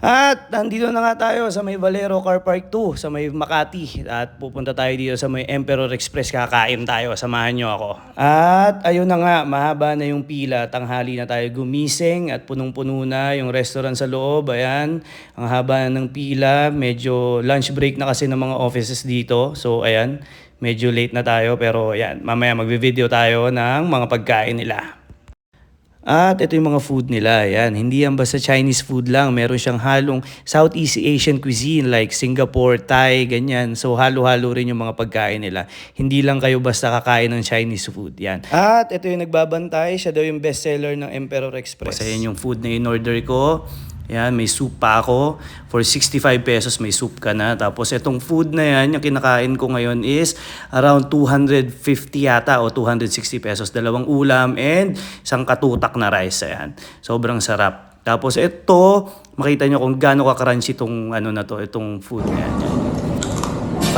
At nandito na nga tayo sa may Valero Car Park 2 sa may Makati. At pupunta tayo dito sa may Emperor Express. Kakain tayo. Samahan nyo ako. At ayun na nga mahaba na yung pila. Tanghali na tayo gumising at punong-puno na yung restaurant sa loob. Ayan ang haba na ng pila. Medyo lunch break na kasi ng mga offices dito. So ayan medyo late na tayo. Pero ayan mamaya magvi-video tayo ng mga pagkain nila. At ito yung mga food nila. Yan. Hindi yan basta Chinese food lang. Meron siyang halong Southeast Asian cuisine like Singapore, Thai, ganyan. So halo-halo rin yung mga pagkain nila. Hindi lang kayo basta kakain ng Chinese food. Yan. At ito yung nagbabantay. Siya daw yung bestseller ng Emperor Express. Basta yan yung food na in-order ko. Yan, may soup pa ako. For 65 pesos, may soup ka na. Tapos itong food na yan, yung kinakain ko ngayon is around 250 yata o 260 pesos. Dalawang ulam and isang katutak na rice. Ayan. Sobrang sarap. Tapos ito, makita nyo kung gaano ka-crunchy itong, ano na to, itong food na yan.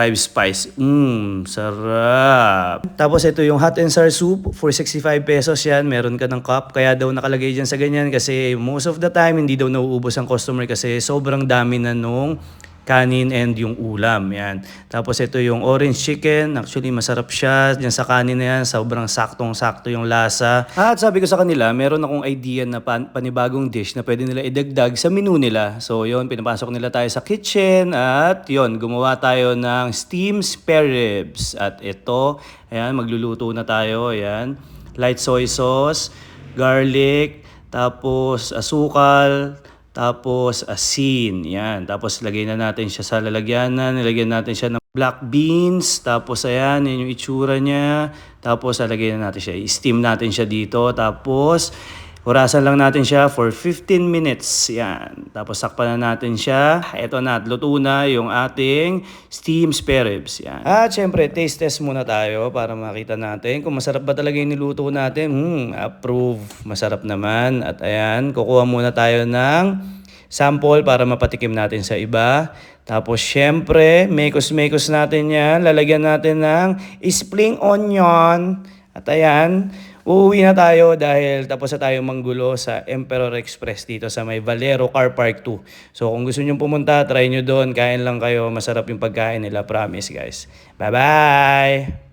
Five spice. Mmm, sarap. Tapos ito yung hot and sour soup for 65 pesos yan. Meron ka ng cup. Kaya daw nakalagay dyan sa ganyan kasi most of the time hindi daw nauubos ang customer kasi sobrang dami na nung kanin and yung ulam. Yan. Tapos ito yung orange chicken. Actually, masarap siya. Yan sa kanin na yan, sobrang saktong-sakto yung lasa. At sabi ko sa kanila, meron akong idea na pan- panibagong dish na pwede nila idagdag sa menu nila. So, yun, pinapasok nila tayo sa kitchen at yun, gumawa tayo ng steam spare ribs. At ito, ayan, magluluto na tayo. Ayan, light soy sauce, garlic, tapos asukal, tapos asin, yan. Tapos lagay na natin siya sa lalagyanan, nilagyan natin siya ng black beans, tapos ayan, yan yung itsura niya. Tapos lalagay na natin siya, i-steam natin siya dito. Tapos Hurasan lang natin siya for 15 minutes. Yan. Tapos sakpan na natin siya. Ito na, luto na yung ating steam spare ribs. Yan. At syempre, taste test muna tayo para makita natin kung masarap ba talaga yung niluto natin. Hmm, approve. Masarap naman. At ayan, kukuha muna tayo ng sample para mapatikim natin sa iba. Tapos syempre, mekos-mekos natin yan. Lalagyan natin ng spring onion. At ayan, uuwi na tayo dahil tapos na tayo manggulo sa Emperor Express dito sa may Valero Car Park 2. So kung gusto nyo pumunta, try nyo doon. Kain lang kayo. Masarap yung pagkain nila. Promise guys. Bye-bye!